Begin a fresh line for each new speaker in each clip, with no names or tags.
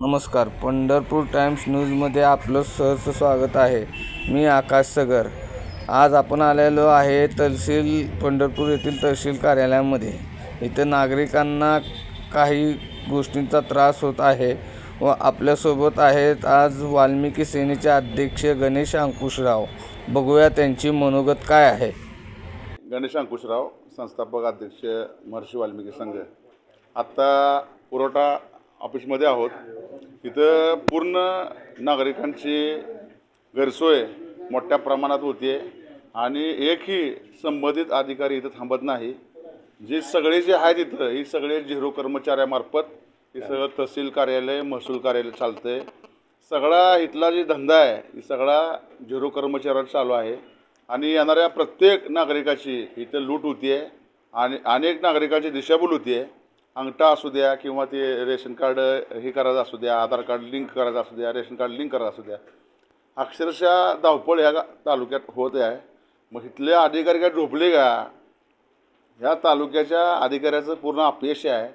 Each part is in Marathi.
नमस्कार पंढरपूर टाइम्स न्यूजमध्ये आपलं सहर्ष स्वागत आहे. मी आकाश सगर. आज आपण आलेलो आहे तहसील पंढरपूर येथील तहसील कार्यालयामध्ये. इथं नागरिकांना काही गोष्टींचा त्रास होत आहे व आपल्यासोबत आहेत आज वाल्मिकी सेनेचे अध्यक्ष गणेश अंकुशराव. बघूया त्यांची मनोगत काय आहे.
गणेश अंकुशराव संस्थापक अध्यक्ष महर्षी वाल्मिकी संघ. आत्ता पुरवठा ऑफिसमध्ये आहोत. इथं पूर्ण नागरिकांची गैरसोय मोठ्या प्रमाणात होती आणि एकही संबंधित अधिकारी इथं थांबत नाही. जे सगळे जे आहेत इथं ही सगळे झिरो कर्मचाऱ्यामार्फत हे सगळं तहसील कार्यालय महसूल कार्यालय चालतं आहे सगळा इथला जे धंदा आहे ही सगळा झिरो कर्मचाऱ्यावर चालू आहे. आणि येणाऱ्या प्रत्येक नागरिकाची इथं लूट होती आहे आणि अनेक नागरिकांची दिशाभूल होती आहे अंगठा असू द्या किंवा ते रेशन कार्ड हे करायचं असू द्या आधार कार्ड लिंक करायचं असू द्या रेशन कार्ड लिंक करायचं असू द्या. अक्षरशः धावपळ ह्या तालुक्यात होत आहे. मग इथले अधिकारी काय झोपले का? ह्या तालुक्याच्या अधिकाऱ्याचं पूर्ण अपयश आहे.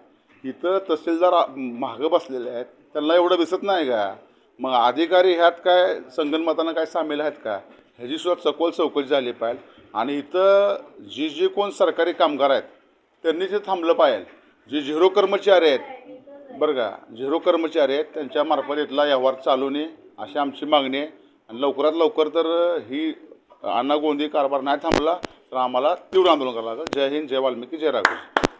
इथं तहसीलदार मागं बसलेले आहेत. त्यांना एवढं दिसत नाही का? मग अधिकारी ह्यात काय संगनमतानं काय सामील आहेत का? ह्याची सुद्धा सखोल चौकशी झाली पाहिजे. आणि इथं जी जी कोण सरकारी कामगार आहेत त्यांनी ते थांबलं पाहिजे. जे झिरो कर्मचारी आहेत बरं का झिरो कर्मचारी आहेत त्यांच्यामार्फत इथला व्यवहार चालू नये अशी आमची मागणी आहे. आणि लवकरात लवकर तर ही अनागोंदी कारभार नाही थांबला तर आम्हाला तीव्र आंदोलन करावं लागेल. जय हिंद जय वाल्मिकी जय राघव